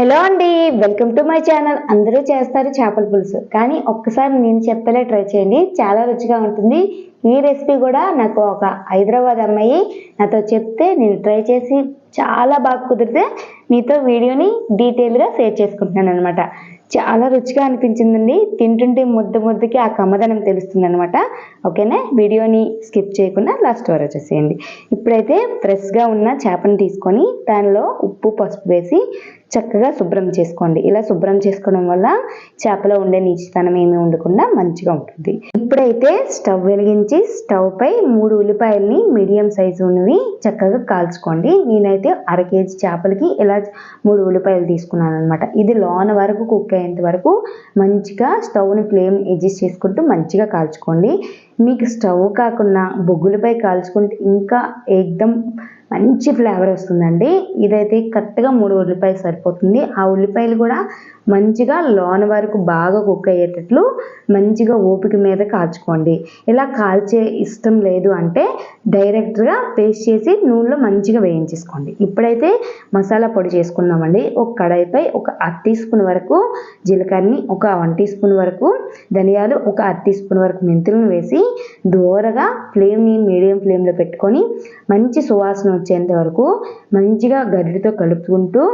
Hello అండి welcome to my channel. అందరూ చేస్తారు చేపల పులుసు. కానీ ఒక్కసారి నేను చెప్తలే ట్రై చేయండి. చాలా రుచిగా ఉంటుంది. ఈ రెసిపీ కూడా నాకు ఒక హైదరాబాద్ అమ్మాయి నాతో చెప్తే నేను ట్రై చేసి చాలా బాగా కుదిరితే మీతో వీడియోని డీటెయిల్గా షేర్ చేసుకుంటున్నాను అనమాట చాలా రుచిగా అనిపించిందండి. తింటుంటే ముద్ద ముద్దకి ఆ కమ్మదనం తెలుస్తుంది అనమాట ఓకేనా? వీడియోని స్కిప్ చేయకుండా లాస్ట్ వరకు వచ్చేసేయండి ఇప్పుడైతే ఫ్రెష్గా ఉన్న చేపను తీసుకొని దానిలో ఉప్పు పసుపు వేసి చక్కగా శుభ్రం చేసుకోండి. ఇలా శుభ్రం చేసుకోవడం వల్ల చేపలో ఉండే నీచితనం ఏమీ ఉండకుండా మంచిగా ఉంటుంది. ఇప్పుడైతే స్టవ్ వెలిగించి స్టవ్ పై మూడు ఉల్లిపాయల్ని మీడియం సైజు ఉన్నవి చక్కగా కాల్చుకోండి. నేనైతే అర కేజీ చేపలకి ఇలా మూడు ఉల్లిపాయలు తీసుకున్నాను అనమాట ఇది లోన వరకు కుక్ అయ్యేంత వరకు మంచిగా స్టవ్ని ఫ్లేమ్ అడ్జస్ట్ చేసుకుంటూ మంచిగా కాల్చుకోండి. మీకు స్టవ్ కాకుండా బొగ్గులపై కాల్చుకుంటే ఇంకా ఏకదం మంచి ఫ్లేవర్ వస్తుందండి. ఇదైతే కరెక్ట్గా మూడు ఉల్లిపాయలు సరిపోతుంది. ఆ ఉల్లిపాయలు కూడా మంచిగా లోన వరకు బాగా కుక్ అయ్యేటట్లు మంచిగా ఓపిక మీద కాల్చుకోండి. ఇలా కాల్చే ఇష్టం లేదు అంటే డైరెక్ట్గా పేస్ట్ చేసి నూనెలో మంచిగా వేయించేసుకోండి. ఇప్పుడైతే మసాలా పొడి చేసుకుందామండి. ఒక కడాయిపై ఒక అర టీ స్పూన్ వరకు జీలకర్రని ఒక వన్ టీ స్పూన్ వరకు ధనియాలు ఒక అర టీ స్పూన్ వరకు మెంతులను వేసి దూరగా ఫ్లేమ్ని మీడియం ఫ్లేమ్లో పెట్టుకొని మంచి సువాసన వచ్చేంత వరకు మంచిగా గరిటతో కలుపుకుంటూ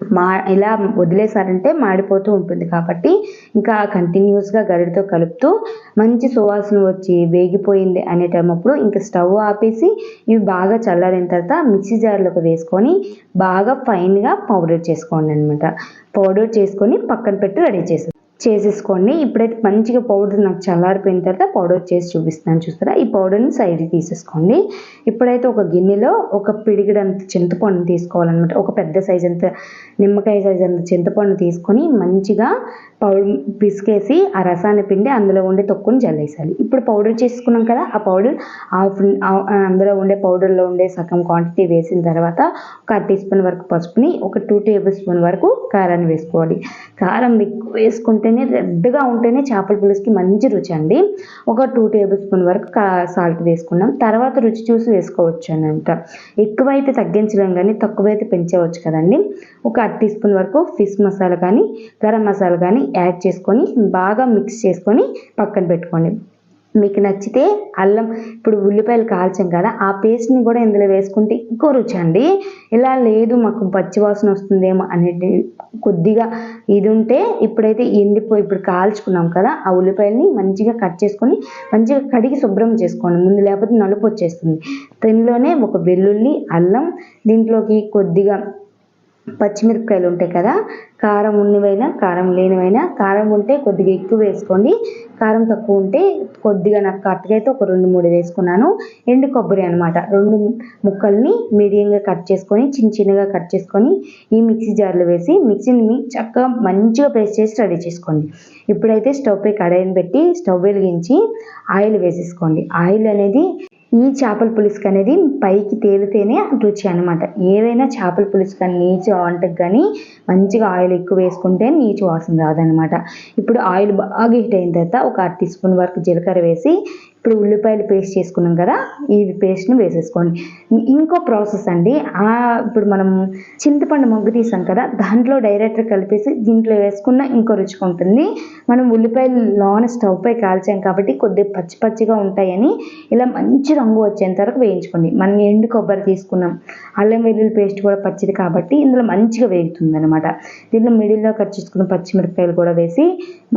మా ఇలా వదిలేసారంటే మాడిపోతూ ఉంటుంది కాబట్టి ఇంకా కంటిన్యూస్గా గరిటతో కలుపుతూ మంచి సువాసన వచ్చి వేగిపోయింది అనే టైం అప్పుడు ఇంకా స్టవ్ ఆపేసి ఇవి బాగా చల్లారిన తర్వాత మిక్సీ జార్లోకి వేసుకొని బాగా ఫైన్గా పౌడర్ చేసుకోండి అనమాట పౌడర్ చేసుకొని పక్కన పెట్టి రెడీ చేసేది చేసేసుకోండి. ఇప్పుడైతే మంచిగా పౌడర్ నాకు చల్లారిపోయిన తర్వాత పౌడర్ చేసి చూపిస్తాను చూస్తారా? ఈ పౌడర్ని సైడ్ తీసేసుకోండి. ఇప్పుడైతే ఒక గిన్నెలో ఒక పిడిగిడంత చింతపండు తీసుకోవాలన్నమాట. ఒక పెద్ద సైజ్ అంత నిమ్మకాయ సైజ్ అంత చింతపండు తీసుకొని మంచిగా పౌడర్ పిసికేసి ఆ రసాన్ని పిండి అందులో ఉండే తొక్కుని జల్లేసాలి ఇప్పుడు పౌడర్ చేసుకున్నాం కదా ఆ పౌడర్ హాఫ్ అందులో ఉండే పౌడర్లో ఉండే సగం క్వాంటిటీ వేసిన తర్వాత ఒక టీ స్పూన్ వరకు పసుపుని ఒక టూ టేబుల్ స్పూన్ వరకు కారాన్ని వేసుకోవాలి. కారం ఎక్కువ వేసుకుంటే వేసుకుంటేనే రెడ్గా ఉంటేనే చేపల పులుసుకి మంచి రుచి అండి. ఒక టూ టేబుల్ స్పూన్ వరకు కా సాల్ట్ వేసుకున్నాం. తర్వాత రుచి చూసి వేసుకోవచ్చు అనంట ఎక్కువైతే తగ్గించలేం కానీ తక్కువైతే పెంచవచ్చు కదండి. ఒక అర టీ స్పూన్ వరకు ఫిష్ మసాలా కానీ గరం మసాలా కానీ యాడ్ చేసుకొని బాగా మిక్స్ చేసుకొని పక్కన పెట్టుకోండి. మీకు నచ్చితే అల్లం ఇప్పుడు ఉల్లిపాయలు కాల్చాం కదా ఆ పేస్ట్ని కూడా ఇందులో వేసుకుంటే ఇంకో రుచి అండి ఇలా లేదు మాకు పచ్చివాసన వస్తుందేమో అనేది కొద్దిగా ఇది ఉంటే ఇప్పుడైతే ఎండిపోయి ఇప్పుడు కాల్చుకున్నాం కదా ఆ ఉల్లిపాయలని మంచిగా కట్ చేసుకొని మంచిగా కడిగి శుభ్రం చేసుకోండి. ముందు లేకపోతే నలుపు వచ్చేస్తుంది. దీనిలోనే ఒక వెల్లుల్లి అల్లం దీంట్లోకి కొద్దిగా పచ్చిమిరపకాయలు ఉంటాయి కదా కారం ఉన్నవైనా కారం లేనివైనా కారం ఉంటే కొద్దిగా ఎక్కువ వేసుకోండి. కారం తక్కువ ఉంటే కొద్దిగా నాకు కరెక్ట్గా అయితే ఒక రెండు మూడు వేసుకున్నాను. ఎండు కొబ్బరి అనమాట రెండు ముక్కల్ని మీడియంగా కట్ చేసుకొని చిన్న చిన్నగా కట్ చేసుకొని ఈ మిక్సీ జార్లో వేసి మిక్సీని చక్కగా మంచిగా పేస్ట్ చేసి రెడీ చేసుకోండి. ఇప్పుడైతే స్టవ్ పై కడాయిని పెట్టి స్టవ్ వెలిగించి ఆయిల్ వేసేసుకోండి. ఆయిల్ అనేది ఈ చేపల పులుసుకి అనేది పైకి తేలితేనే రుచి అనమాట ఏదైనా చేపల పులుసు కానీ నీచు వంటకు కానీ మంచిగా ఆయిల్ ఎక్కువ వేసుకుంటే నీచు వాసన రాదనమాట ఇప్పుడు ఆయిల్ బాగా హీట్ అయిన తర్వాత ఒక అర టీ స్పూన్ వరకు జీలకర్ర వేసి ఇప్పుడు ఉల్లిపాయలు పేస్ట్ చేసుకున్నాం కదా ఈ పేస్ట్ని వేసేసుకోండి. ఇంకో ప్రాసెస్ అండి ఇప్పుడు మనం చింతపండు మొగ్గు తీసాం కదా దాంట్లో డైరెక్ట్గా కలిపేసి దీంట్లో వేసుకున్న ఇంకో రుచిగా ఉంటుంది. మనం ఉల్లిపాయలు లోన స్టవ్ పై కాల్చాం కాబట్టి కొద్దిగా పచ్చి పచ్చిగా ఉంటాయని ఇలా మంచి రంగు వచ్చేంత వరకు వేయించుకోండి. మనం ఎండు కొబ్బరి తీసుకున్నాం అల్లం వెల్లుల్లి పేస్ట్ కూడా పచ్చిది కాబట్టి ఇందులో మంచిగా వేగుతుంది అనమాట దీంట్లో మిడిల్లో కట్ చేసుకున్న పచ్చిమిరపకాయలు కూడా వేసి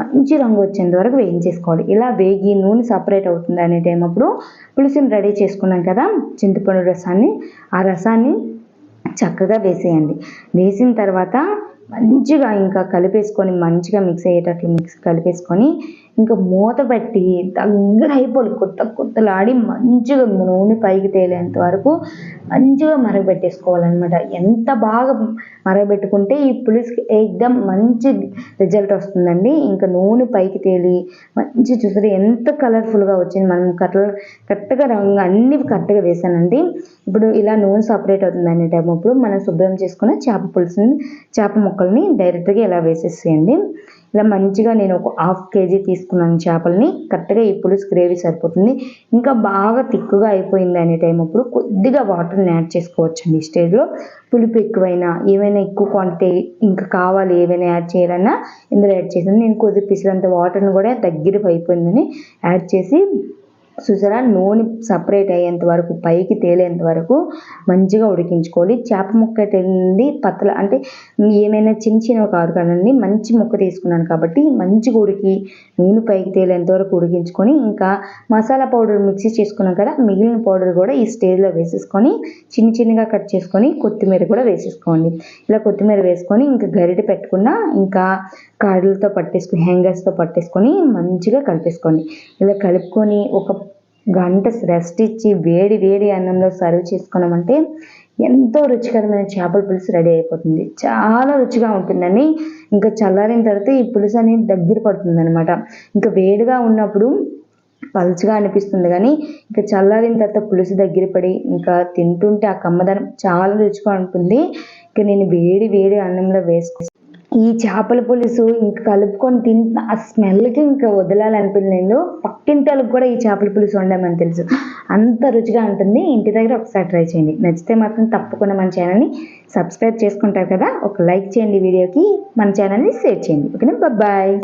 మంచి రంగు వచ్చేంత వరకు వేయించేసుకోవాలి. ఇలా వేగి నూనె సపరేట్ అవుతుంది అనే టైం అప్పుడు పులుసుని రెడీ చేసుకున్నాం కదా చింతపండు రసాన్ని ఆ రసాన్ని చక్కగా వేసేయండి. వేసిన తర్వాత మంచిగా ఇంకా కలిపేసుకొని మంచిగా మిక్స్ అయ్యేటట్లు మిక్స్ కలిపేసుకొని ఇంకా మూత పెట్టి దగ్గర అయిపోవాలి. కొత్త కొత్తలాడి మంచిగా నూనె పైకి తేలేంత వరకు మంచిగా మరగబెట్టేసుకోవాలన్నమాట. ఎంత బాగా మరగబెట్టుకుంటే ఈ పులుసుకి ఎగ్దమ్ మంచి రిజల్ట్ వస్తుందండి. ఇంకా నూనె పైకి తేలి మంచి చూసారు ఎంత కలర్ఫుల్గా వచ్చింది. మనం కట్ల కరెక్ట్గా రంగు అన్ని కరెక్ట్గా వేసానండి. ఇప్పుడు ఇలా నూనె సపరేట్ అవుతుంది అనే టైం అప్పుడు మనం శుభ్రం చేసుకున్న చేప పులుసుని చేప ముక్కల్ని డైరెక్ట్గా ఇలా వేసేసేయండి. ఇలా మంచిగా నేను ఒక హాఫ్ కేజీ తీసుకున్నాను చేపలని. కరెక్ట్గా ఈ పులుసు గ్రేవీ సరిపోతుంది. ఇంకా బాగా తిక్కుగా అయిపోయింది అనే టైం అప్పుడు కొద్దిగా వాటర్ని యాడ్ చేసుకోవచ్చండి ఈ స్టేజ్లో పులుపు ఎక్కువైనా ఏమైనా ఎక్కువ క్వాంటిటీ ఇంకా కావాలి ఏమైనా యాడ్ చేయాలన్నా ఇందులో యాడ్ చేసాను నేను కొద్ది పిసిలంత వాటర్ని కూడా దగ్గర అయిపోయిందని యాడ్ చేసి చూసారా నూనె సపరేట్ అయ్యేంత వరకు పైకి తేలేంత వరకు మంచిగా ఉడికించుకోవాలి. చేప ముక్క తింది పతల అంటే ఏమైనా చిన్న చిన్నవి కాదు కదండి మంచి ముక్క తీసుకున్నాను కాబట్టి మంచిగా ఉడికి నూనె పైకి తేలేంత వరకు ఉడికించుకొని ఇంకా మసాలా పౌడర్ మిక్సీ చేసుకున్నాం కదా మిగిలిన పౌడర్ కూడా ఈ స్టేజ్లో వేసేసుకొని చిన్న చిన్నగా కట్ చేసుకొని కొత్తిమీర కూడా వేసేసుకోండి. ఇలా కొత్తిమీర వేసుకొని ఇంకా గరిటె పెట్టకుండా ఇంకా కాడలతో పట్టేసుకొని హ్యాంగర్స్తో పట్టేసుకొని మంచిగా కలిపేసుకోండి. ఇలా కలుపుకొని ఒక గంట రెస్ట్ ఇచ్చి వేడి వేడి అన్నంలో సర్వ్ చేసుకున్నామంటే ఎంతో రుచికరమైన చేపల పులుసు రెడీ అయిపోతుంది. చాలా రుచిగా ఉంటుందని ఇంకా చల్లారిన తర్వాత ఈ పులుసు అనేది దగ్గర పడుతుంది అనమాట ఇంకా వేడిగా ఉన్నప్పుడు పలుచగా అనిపిస్తుంది కానీ ఇంకా చల్లారిన తర్వాత పులుసు దగ్గర పడి ఇంకా తింటుంటే ఆ కమ్మదనం చాలా రుచిగా ఉంటుంది. ఇంకా నేను వేడి వేడి అన్నంలో వేసుకు ఈ చేపల పులుసు ఇంకా కలుపుకొని తింటే. ఆ స్మెల్కి ఇంకా వదలాలనిపించలేదు పక్కింటి వాళ్ళకి కూడా ఈ చేపల పులుసు వండామని తెలుసు. అంత రుచిగా ఉంటుంది. ఇంటి దగ్గర ఒకసారి ట్రై చేయండి. నచ్చితే మాత్రం తప్పకుండా మన ఛానల్ని సబ్స్క్రైబ్ చేసుకుంటారు కదా? ఒక లైక్ చేయండి వీడియోకి. మన ఛానల్ని షేర్ చేయండి. ఓకేనా? బాయ్.